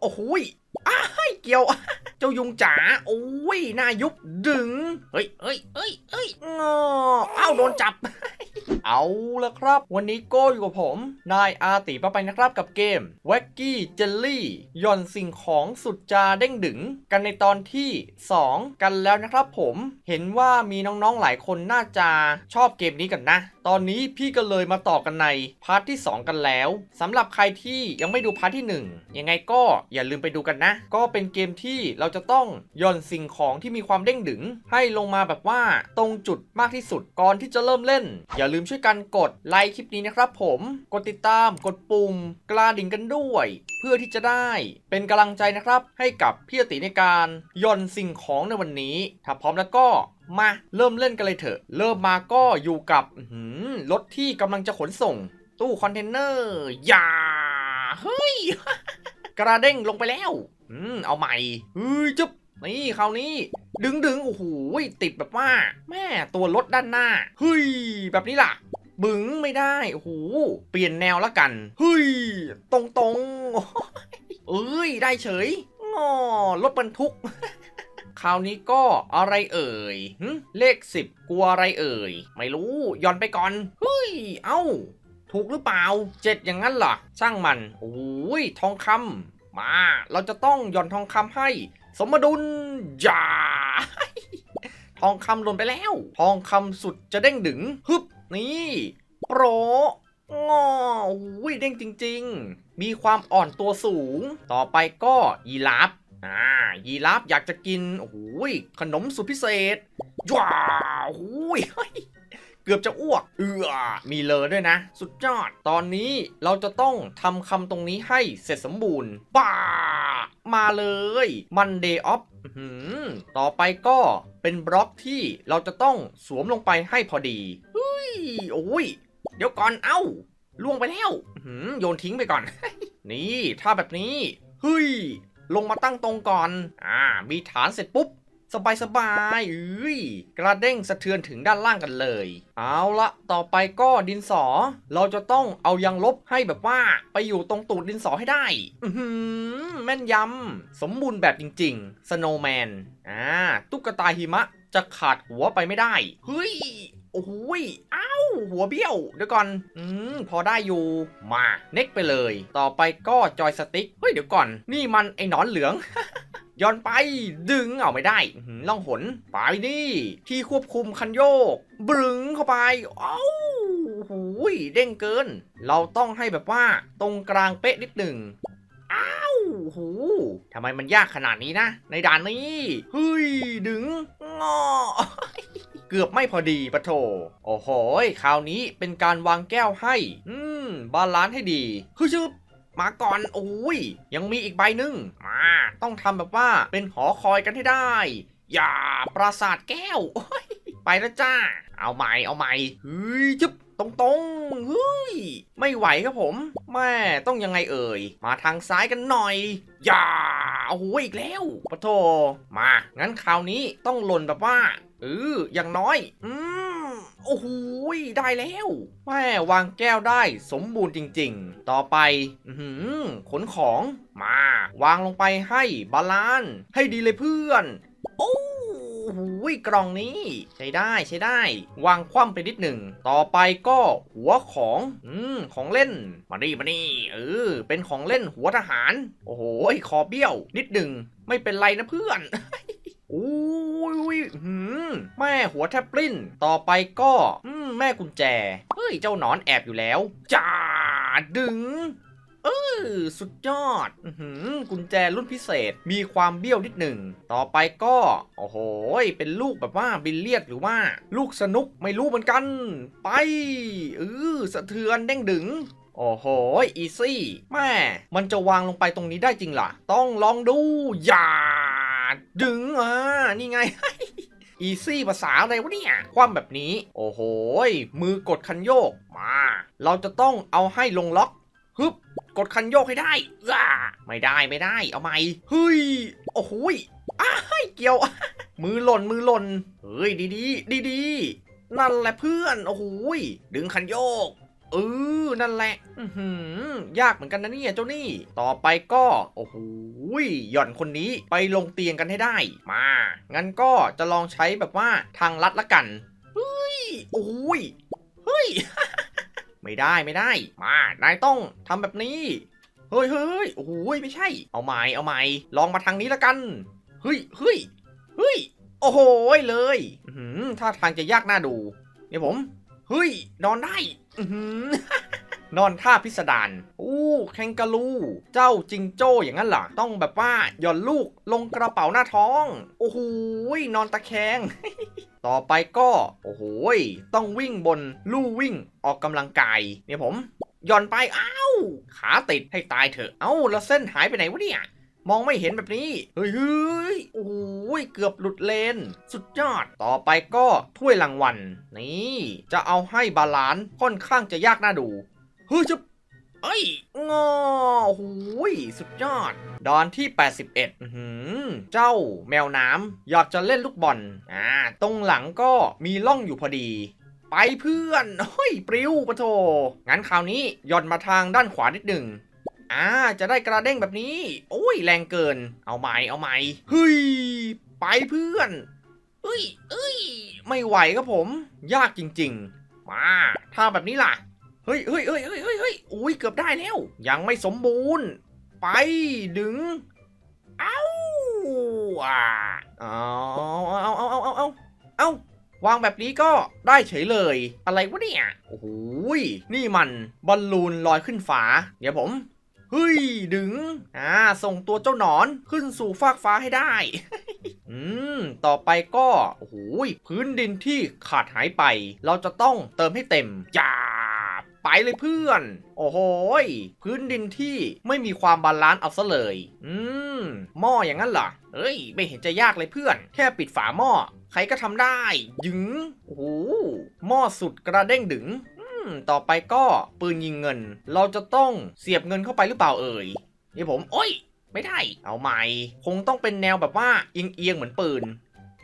โอ้โหยอ้ายเกี่ยว เจ้ายุงจ๋า โอ้ยหน้ายุบดึง เฮ้ยเฮ้ยเฮ้ยเฮ้ยงออ้าโดนจับ เอาละครับ วันนี้โก็อยู่กับผม นายอาติปะไปนะครับกับเกม w a c k y Jelly ย่อนสิ่งของสุดจาเด้งดึง กันในตอนที่ 2 กันแล้วนะครับผม เห็นว่ามีน้องๆหลายคนน่าจะชอบเกมนี้กันนะตอนนี้พี่ก็เลยมาต่อกันในพาร์ทที่ 2 กันแล้วสำหรับใครที่ยังไม่ดูพาร์ทที่ 1 ยังไงก็อย่าลืมไปดูกันนะ ก็เป็นเกมที่เราจะต้องย่อนสิ่งของที่มีความเด้งดึง ให้ลงมาแบบว่าตรงจุดมากที่สุดก่อนที่จะเริ่มเล่น อย่าลืมช่วยกันกดไลค์คลิปนี้นะครับผมกดติดตามกดปุ่มกระดิ่งกันด้วย เพื่อที่จะได้เป็นกำลังใจนะครับ ให้กับพี่อติในการย่อนสิ่งของในวันนี้ ถ้าพร้อมแล้วก็ มาเริ่มเล่นกันเลยเถอะ เริ่มมาก็อยู่กับรถที่กำลังจะขนส่ง ตู้คอนเทนเนอร์อย่าเฮ้ย กระเด้งลงไปแล้ว อืม เอาใหม่เฮ้ยจุ๊บนี่คราวนี้ ดึงดึงโอ้โหติดแบบว่า แม่ตัวรถด้านหน้าเฮ้ยแบบนี้ล่ะ บึงไม่ได้โอ้โหเปลี่ยนแนวละกันเฮ้ยตรงตรงๆเอ้ยได้เฉยงอรถบรรทุก คราวนี้ก็อะไรเอ่ยเลขสิบกลัวอะไรเอ่ย ไม่รู้ย้อนไปก่อนเฮ้ย เอ้า ถูกหรือเปล่าเจ็ดอย่างนั้นเหรอช่างมันโอ้ยทองคำมา เราจะต้องย่อนทองคำให้ สมดุลอย่าทองคำหล่นไปแล้ว ทองคำสุดจะเด้งดึงฮึบนี่โปรงอโอ้ยเด้งจริง ๆ มีความอ่อนตัวสูง ต่อไปก็ยีราฟ อ่ายีราฟอยากจะกินโอ้ยขนมสุดพิเศษว้าวโอ้ยเกือบจะอ้วก เอือมีเลยด้วยนะ สุดยอด ตอนนี้เราจะต้องทำคำตรงนี้ให้เสร็จสมบูรณ์ป้ามาเลย Monday off อื้อหือต่อไปก็เป็นบล็อกที่เราจะต้องสวมลงไปให้พอดีเฮ้ยโอ้ย เดี๋ยวก่อนเอ้าล่วงไปแล้วโยนทิ้งไปก่อน นี่ ถ้าแบบนี้ เฮ้ย ลงมาตั้งตรงก่อน อ่า มีฐานเสร็จปุ๊บ สบายสบายๆเอ้ยกระเด้งสะเทือนถึงด้านล่างกันเลย เอาละต่อไปก็ดินสอ เราจะต้องเอายางลบให้แบบว่า ไปอยู่ตรงตูดดินสอให้ได้ อืแม่นยำ สมบูรณ์แบบจริงๆ สโนว์แมน อ่า ตุ๊กตาหิมะจะขาดหัวไปไม่ได้ เฮ้ย โอ้โหยอ้าวหัวเบี้ยว เดี๋ยวก่อน อืม พอได้อยู่ มาเน็กไปเลย ต่อไปก็จอยสติ๊ก เฮ้ย เดี๋ยวก่อน นี่มันไอ้นอนเหลืองย้อนไปดึงเอาไม่ได้ล่องหนไปนี่ ที่ควบคุมคันโยก บึงเข้าไปเอ้าหูยเด้งเกิน เราต้องให้แบบว่าตรงกลางเป๊ะนิดหนึ่งอ้าวหูทำไมมันยากขนาดนี้นะ ในด่านนี้เฮ้ยดึงงอ เกือบไม่พอดีปะโถ โอ้โหคราวนี้เป็นการวางแก้วให้ อืม บาลานซ์ให้ดีคือชึบมาก่อนโอ้ย ยังมีอีกใบหนึ่งมา ต้องทำแบบว่าเป็นหอคอยกันให้ได้ อย่าปราสาทแก้ว ไปแล้วจ้า เอาใหม่ เอาใหม่เฮ้ยจึ๊บตรงตรงๆเฮ้ย ไม่ไหวครับผม แม่ต้องยังไงเอ่ย มาทางซ้ายกันหน่อย อย่าโอ้โหอีกแล้วปะโทมา งั้นคราวนี้ต้องหล่นแบบว่า เอออย่างน้อย อืมโอ้โหได้แล้วแม่วางแก้วได้สมบูรณ์จริง ๆ ต่อไป อืขนของมา วางลงไปให้บาลานซ์ให้ดีเลยเพื่อน โอ้โหยกล่องนี้ ใช้ได้ใช้ได้ วางคว่ำไปนิดหนึ่ง ต่อไปก็หัวของ อืมของเล่น มานี่มานี่เออ เป็นของเล่นหัวทหาร โอ้โหคอเบี้ยว นิดหนึ่ง ไม่เป็นไรนะเพื่อน อุ้ยหืมแม่หัวแทบปลิ้น ต่อไปก็อืแม่กุญแจ เฮ้ย เจ้าหนอนแอบอยู่แล้วจ้าดึง เออสุดยอดอหือกุญแจรุ่นพิเศษ มีความเบี้ยวนิดหนึ่ง ต่อไปก็ โอ้โห เป็นลูกแบบว่าบิลเลียดหรือว่า ลูกสนุกไม่รู้เหมือนกัน ไปเออสะเทือนเด้งดึงโอ้โห อีซี่ แม่ มันจะวางลงไปตรงนี้ได้จริงล่ะต้องลองดู อย่า ดึงอะนี่ไง อีซี่ภาษาอะไรวะเนี่ย ความแบบนี้ โอ้โห มือกดคันโยก มา เราจะต้องเอาให้ลงล็อกฮึบกดคันโยกให้ได้อ่าไม่ได้ไม่ได้ เอาใหม่เฮ้ย โอ้โหอ้าเกี่ยว มือหล่นมือหล่น เฮ้ยดีดีดีดีนั่นแหละเพื่อน โอ้โหดึงคันโยก เออนั่นแหละหยากเหมือนกันนะเนี่ยเจ้านี่ ต่อไปก็ โอ้โหหย่อนคนนี้ไปลงเตียงกันให้ได้ มา งั้นก็จะลองใช้แบบว่าทางลัดละกัน เฮ้ย โอ้ย เฮ้ย ไม่ได้ไม่ได้ มา นายต้องทำแบบนี้ เฮ้ยเฮ้ยเฮ้ยโอ้โหยไม่ใช่ เอาใหม่เอาใหม่ลองมาทางนี้ละกัน เฮ้ยเฮ้ยเฮ้ย โอ้โหยเลยอื้อหือท่าทางจะยากน่าดูเนี่ยผม เฮ้ย นอนได้นอนท่าพิสดาร อู้แคนการูเจ้าจิงโจ้อย่างนั้นเหรอ ต้องแบบว่าหย่อนลูกลงกระเป๋าหน้าท้อง โอ้โหยนอนตะแคง ต่อไปก็ โอ้โหยต้องวิ่งบนลู่วิ่งออกกำลังกาย เนี่ยผมหย่อนไป อ้าว ขาติดให้ตายเถอะ เอ้า แล้วเส้นหายไปไหนวะเนี่ย มองไม่เห็นแบบนี้ เฮ้ยเฮ้ยโอ้ยเกือบหลุดเลน สุดยอด ต่อไปก็ถ้วยรางวัล นี่ จะเอาให้บาลานซ์ค่อนข้างจะยากน่าดู เฮ้ยจะเอ้ยงอโอ้โหยสุดยอด ดอนที่ 81อื้อหือเจ้าแมวน้ำอยากจะเล่นลูกบอล อ่า ตรงหลังก็มีล่องอยู่พอดี ไปเพื่อนเฮ้ยปลิวปะโถงั้นคราวนี้หย่อนมาทางด้านขวานิดหนึ่ง อ่า จะได้กระเด้งแบบนี้ โอ้ย แรงเกิน เอาใหม่ เอาใหม่ เฮ้ย ไปเพื่อนเอ้ยเอ้ย ไม่ไหวครับผม ยากจริง ๆ มา ถ้าแบบนี้ล่ะ เฮ้ยเฮ้ยเฮ้ยเฮ้ยเฮ้ยเฮ้ยอุ้ย เกือบได้แล้ว ยังไม่สมบูรณ์ ไป ดึง เอ้าอ่าเอาเอาเอาเอาเอาเอาเอาวางแบบนี้ก็ได้เฉยเลย อะไรวะเนี่ย โอ้โหยนี่มันบอลลูนลอยขึ้นฟ้า เดี๋ยวผม เฮ้ย ดึง อ่า ส่งตัวเจ้าหนอนขึ้นสู่ฟากฟ้าให้ได้ อืม ต่อไปก็โอ้โหยพื้นดินที่ขาดหายไป เราจะต้องเติมให้เต็มอย่าไปเลยเพื่อน โอ้โหพื้นดินที่ไม่มีความบาลานซ์เอาซะเลย อืม หม้ออย่างนั้นเหรอ เอ้ย ไม่เห็นจะยากเลยเพื่อน แค่ปิดฝาหม้อ ใครก็ทำได้ ยึงโอ้โหหม้อสุดกระเด้งดึง ต่อไปก็ปืนยิงเงิน เราจะต้องเสียบเงินเข้าไปหรือเปล่าเอ่ยนี่ผม โอ้ย ไม่ได้ เอาใหม่ คงต้องเป็นแนวแบบว่าเอียงเอียงๆเหมือนปืน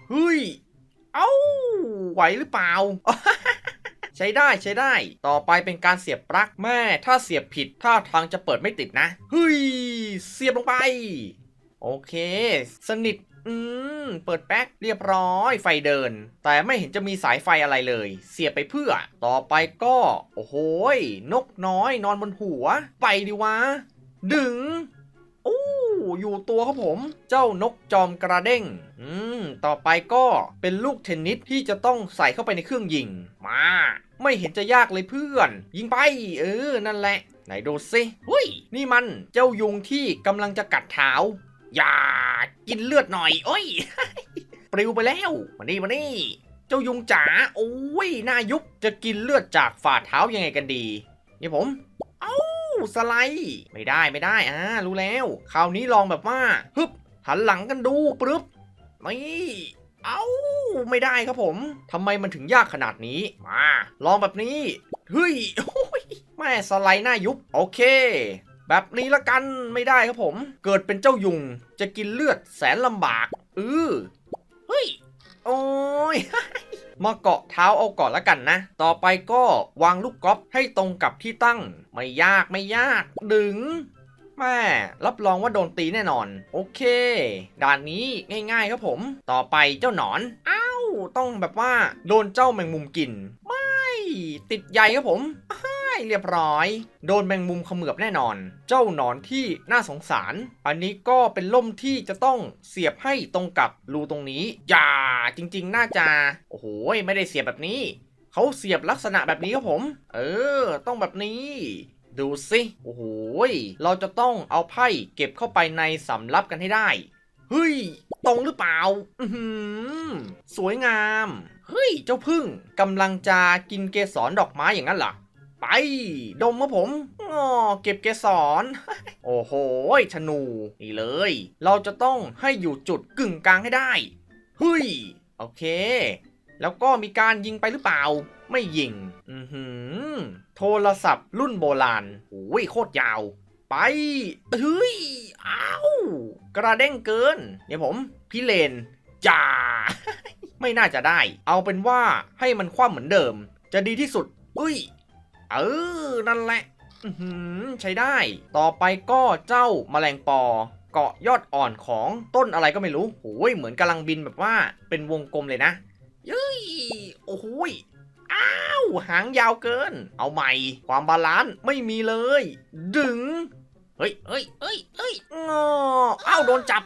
เฮ้ย เอ้า ไหวหรือเปล่า ใช้ได้ใช้ได้ ต่อไปเป็นการเสียบปลั๊กแม่ ถ้าเสียบผิดท่าทางจะเปิดไม่ติดนะ เฮ้ย เสียบลงไป โอเค สนิท อืม เปิดแป๊กเรียบร้อยไฟเดิน แต่ไม่เห็นจะมีสายไฟอะไรเลย เสียบไปเพื่อ ต่อไปก็ โอ้โหยนกน้อยนอนบนหัว ไปดิวะ ดึงโอ้อยู่ตัวครับผม เจ้านกจอมกระเด้ง อืม ต่อไปก็เป็นลูกเทนนิสที่จะต้องใส่เข้าไปในเครื่องยิง มา ไม่เห็นจะยากเลยเพื่อน ยิงไป เออ นั่นแหละ ไหนดูสิเฮ้ย นี่มันเจ้ายุงที่กำลังจะกัดเท้า อย่ากินเลือดหน่อย โอ้ย ปลิวไปแล้ว มานี่มานี่ เจ้ายุงจ๋า โอ้ยหน้ายุบจะกินเลือดจากฝ่าเท้ายังไงกันดี นี่ผม เอ้า สไลด์ไม่ได้ไม่ได้ อ่า รู้แล้ว คราวนี้ลองแบบว่า ฮึบ หันหลังกันดูปึ๊บนี่เอ้า ไม่ได้ครับผม ทำไมมันถึงยากขนาดนี้ มา ลองแบบนี้ เฮ้ยโอ้ยแม่สไลด์หน้ายุบ โอเค แบบนี้ละกันไม่ได้ครับผม เกิดเป็นเจ้ายุง จะกินเลือดแสนลำบากเออเฮ้ย โอ้ยมาเกาะเท้าเอาก่อนละกันนะ ต่อไปก็วางลูกกอล์ฟให้ตรงกับที่ตั้ง ไม่ยากไม่ยาก ดึงแม่รับรองว่าโดนตีแน่นอน โอเค ด่านนี้ง่ายๆครับผม ต่อไปเจ้าหนอน อ้าว ต้องแบบว่า โดนเจ้าแมงมุมกิน ไม่ ติดใยครับผมอ้า เรียบร้อย โดนแมงมุมเขมือบแน่นอน เจ้าหนอนที่น่าสงสาร อันนี้ก็เป็นล่มที่จะต้องเสียบให้ตรงกับรูตรงนี้ อย่าจริง ๆ น่าจะโอ้โหไม่ได้เสียบแบบนี้ เขาเสียบลักษณะแบบนี้ครับผม เออ ต้องแบบนี้ดูสิโอ้โหเราจะต้องเอาไพ่เก็บเข้าไปในสำรับกันให้ได้ เฮ้ย ตรงหรือเปล่า อืสวยงาม เฮ้ย เจ้าพึ่งกำลังจะกินเกสรดอกไม้อย่างนั้นเหรอ ไปดมมาผมอ๋อเก็บเกสรโอ้โหยธนูนี่เลย เราจะต้องให้อยู่จุดกึ่งกลางให้ได้เฮ้ยโอเค แล้วก็มีการยิงไปหรือเปล่า ไม่ยิง อือหือ โทรศัพท์รุ่นโบราณโอ้ยโคตรยาว ไปเฮ้ยอ้าวกระเด้งเกินเนี่ยผม พี่เลนจ่าไม่น่าจะได้ เอาเป็นว่าให้มันคว่ำเหมือนเดิม จะดีที่สุดอุ้ย เออ นั่นแหละหใช้ได้ ต่อไปก็เจ้าแมลงปอเกาะยอดอ่อนของต้นอะไรก็ไม่รู้โอ้ยเหมือนกำลังบินแบบว่าเป็นวงกลมเลยนะเย้ยโอ้โหยอ้าวหางยาวเกิน เอาใหม่ ความบาลานซ์ไม่มีเลย ดึง เฮ้ยเฮ้ยเฮ้ยเฮ้ยงออ้าวโดนจับ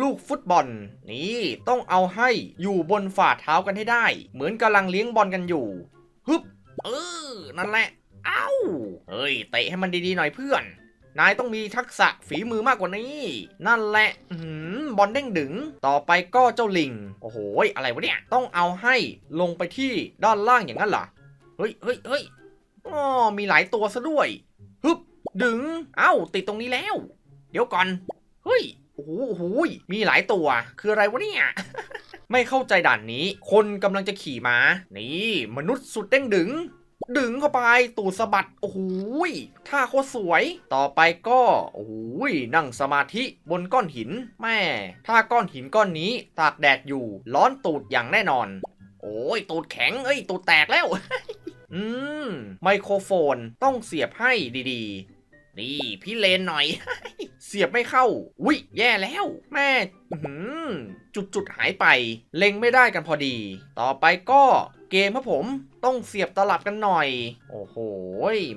ลูกฟุตบอล นี่ต้องเอาให้อยู่บนฝ่าเท้ากันให้ได้ เหมือนกำลังเลี้ยงบอลกันอยู่ฮึบ เออ นั่นแหละ เอ้า เฮ้ย เตะให้มันดีๆหน่อยเพื่อน นายต้องมีทักษะฝีมือมากกว่านี้ นั่นแหละหือบอลเด้งดึง ต่อไปก็เจ้าลิง โอ้โห อะไรวะเนี่ย ต้องเอาให้ลงไปที่ด้านล่างอย่างนั้นเหรอ เฮ้ยเฮ้ยเฮ้ยอ๋อมีหลายตัวซะด้วย ฮึบ ดึง เอ้า ติดตรงนี้แล้ว เดี๋ยวก่อน เฮ้ย โอ้โห มีหลายตัว คืออะไรวะเนี่ย ไม่เข้าใจด่านนี้ คนกำลังจะขี่ม้า นี่ มนุษย์สุดเด้งดึง ดึงเข้าไป ตูดสะบัด โอ้โหท่าโคตรสวย ต่อไปก็ โอ้โหนั่งสมาธิบนก้อนหิน แม่ ถ้าก้อนหินก้อนนี้ ตากแดดอยู่ ร้อนตูดอย่างแน่นอน โอ้ย ตูดแข็ง เอ้ย ตูดแตกแล้ว อืม ไมโครโฟนต้องเสียบให้ดีๆ นี่ พี่เลนหน่อย เสียบไม่เข้าอุ้ยแย่แล้ว แม่อื้อหือจุดจุดหายไป เล็งไม่ได้กันพอดี ต่อไปก็เกมครับผมต้องเสียบตลับกันหน่อย โอ้โห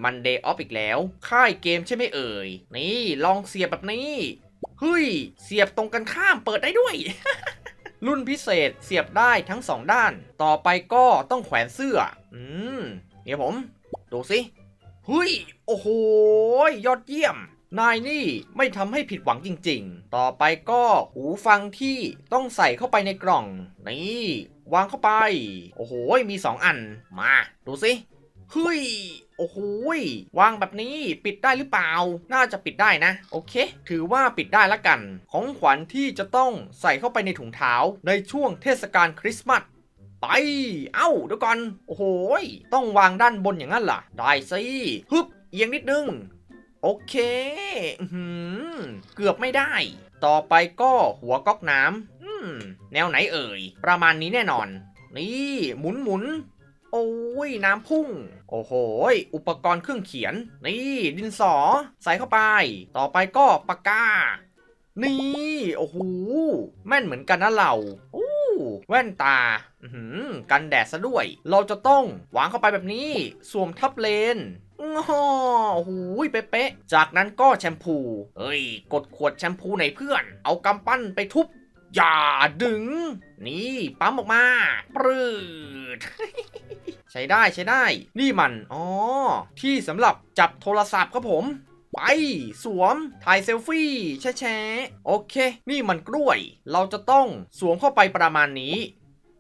มันเดย์ออฟอีกแล้ว ค่ายเกมใช่ไหมเอ่ย นี่ลองเสียบแบบนี้ เฮ้ย เสียบตรงกันข้ามเปิดได้ด้วย รุ่นพิเศษเสียบได้ทั้งสองด้าน ต่อไปก็ต้องแขวนเสื้อ อืม เดี๋ยวผม ดูสิเฮ้ย โอ้โห ยอดเยี่ยม นายนี่ไม่ทำให้ผิดหวังจริงๆ ต่อไปก็หูฟังที่ต้องใส่เข้าไปในกล่อง นี่ วางเข้าไป โอ้โห มีสองอัน มา ดูสิเฮ้ย โอ้โหวางแบบนี้ปิดได้หรือเปล่า น่าจะปิดได้นะ โอเค ถือว่าปิดได้ละกัน ของขวัญที่จะต้องใส่เข้าไปในถุงเท้าในช่วงเทศกาลคริสต์มาสไป เอ้าเดี๋ยวก่อน โอ้โหต้องวางด้านบนอย่างนั้นล่ะ ได้สิฮึบเอียงนิดนึง โอเคอืเกือบไม่ได้ ต่อไปก็หัวก๊อกน้ำอืมแนวไหนเอ่ย ประมาณนี้แน่นอน นี่หมุนหมุนโอ้ยน้ำพุ่ง โอ้โห อุปกรณ์เครื่องเขียน นี่ ดินสอ ใส่เข้าไป ต่อไปก็ปากกา นี่ โอ้โห แม่นเหมือนกันนะเราอู้แว่นตาอื้อหือกันแดดซะด้วย เราจะต้องวางเข้าไปแบบนี้ สวมทับเลน อโอ้โหเป๊ะๆ จากนั้นก็แชมพู เฮ้ย กดขวดแชมพูไหนเพื่อน เอากำปั้นไปทุบ อย่าดึง นี่ปั๊มออกมาปรืดใช้ได้ใช้ได้ นี่มัน อ๋อ ที่สำหรับจับโทรศัพท์ครับผม ไป สวม ถ่ายเซลฟี่ แชะๆโอเค นี่มันกล้วย เราจะต้องสวมเข้าไปประมาณนี้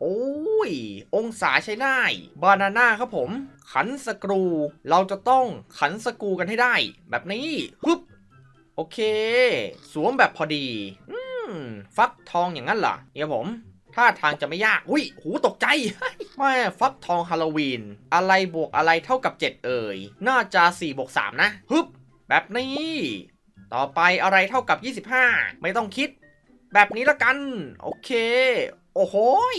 โอ้ย องศาใช้ได้บานาน่าครับผม ขันสกรู เราจะต้องขันสกรูกันให้ได้ แบบนี้ฮึบโอเค สวมแบบพอดี อืม ฟักทองอย่างนั้นเหรอเนี่ยผมท่าทางจะไม่ยาก อุ้ย หูตกใจ แม่ฟักทองฮาโลวีน อะไรบวกอะไรเท่ากับ 7 เอ่ย น่าจะ4บวก3นะ ฮึบ แบบนี้ ต่อไปอะไรเท่ากับ 25 ไม่ต้องคิด แบบนี้ละกัน โอเค โอ้โหย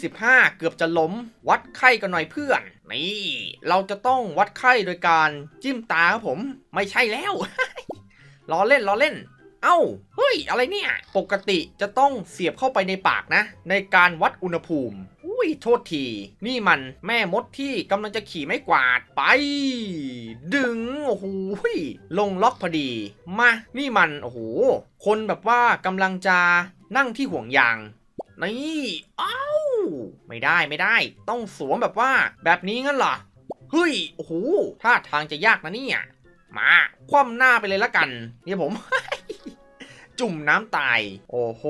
25 เกือบจะล้ม วัดไข้กันหน่อยเพื่อน นี่ เราจะต้องวัดไข้โดยการจิ้มตาครับผม ไม่ใช่แล้วล้อเล่นล้อเล่น เอ้า เฮ้ย อะไรเนี่ย ปกติจะต้องเสียบเข้าไปในปากนะ ในการวัดอุณหภูมิ อุ้ย โทษที นี่มันแม่มดที่กำลังจะขี่ไม้กวาดไป ดึง โอ้โหลงล็อกพอดี มา นี่มัน โอ้โห คนแบบว่ากำลังจะนั่งที่ห่วงยาง นี่เอ้าไม่ได้ไม่ได้ ต้องสวมแบบว่า แบบนี้งั้นเหรอเฮ้ยโอ้โหท่าทางจะยากนะเนี่ยมา คว่ำหน้าไปเลยละกันเนี่ยผม จุ่มน้ำตาย โอ้โห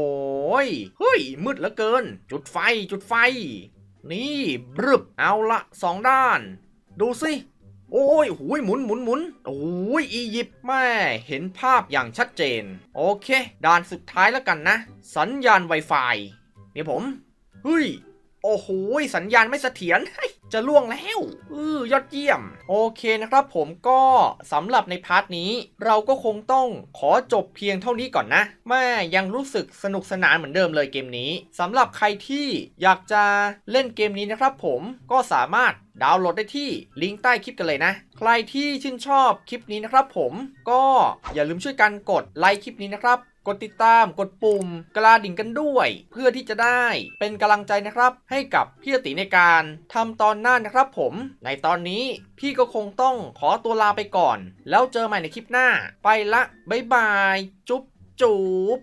ยเฮ้ย มืดเหลือเกิน จุดไฟจุดไฟ นี่บรึบเอาละสองด้าน ดูสิโอ้ยหูยหมุนหมุนหมุนโอ้ยอียิปต์แม่เห็นภาพอย่างชัดเจน โอเค ด่านสุดท้ายแล้วกันนะ สัญญาณ Wi-Fi เนี่ยผมเฮ้ยโอ้โหสัญญาณไม่เสถียรจะล่วงแล้วออยอดเยี่ยม โอเคนะครับผมก็สำหรับในพาร์ทนี้ เราก็คงต้องขอจบเพียงเท่านี้ก่อนนะแม่ยังรู้สึกสนุกสนานเหมือนเดิมเลยเกมนี้สำหรับใครที่อยากจะเล่นเกมนี้นะครับผมก็สามารถดาวน์โหลดได้ที่ลิงก์ใต้คลิปกันเลยนะ ใครที่ชื่นชอบคลิปนี้นะครับผมก็อย่าลืมช่วยกันกดไลค์คลิปนี้นะครับ กดติดตามกดปุ่มกระดิ่งกันด้วย เพื่อที่จะได้เป็นกำลังใจนะครับ ให้กับพี่อติในการทำตอนหน้านะครับผม ในตอนนี้พี่ก็คงต้องขอตัวลาไปก่อน แล้วเจอใหม่ในคลิปหน้า ไปละบ๊ายบาย จุ๊บจุ๊บ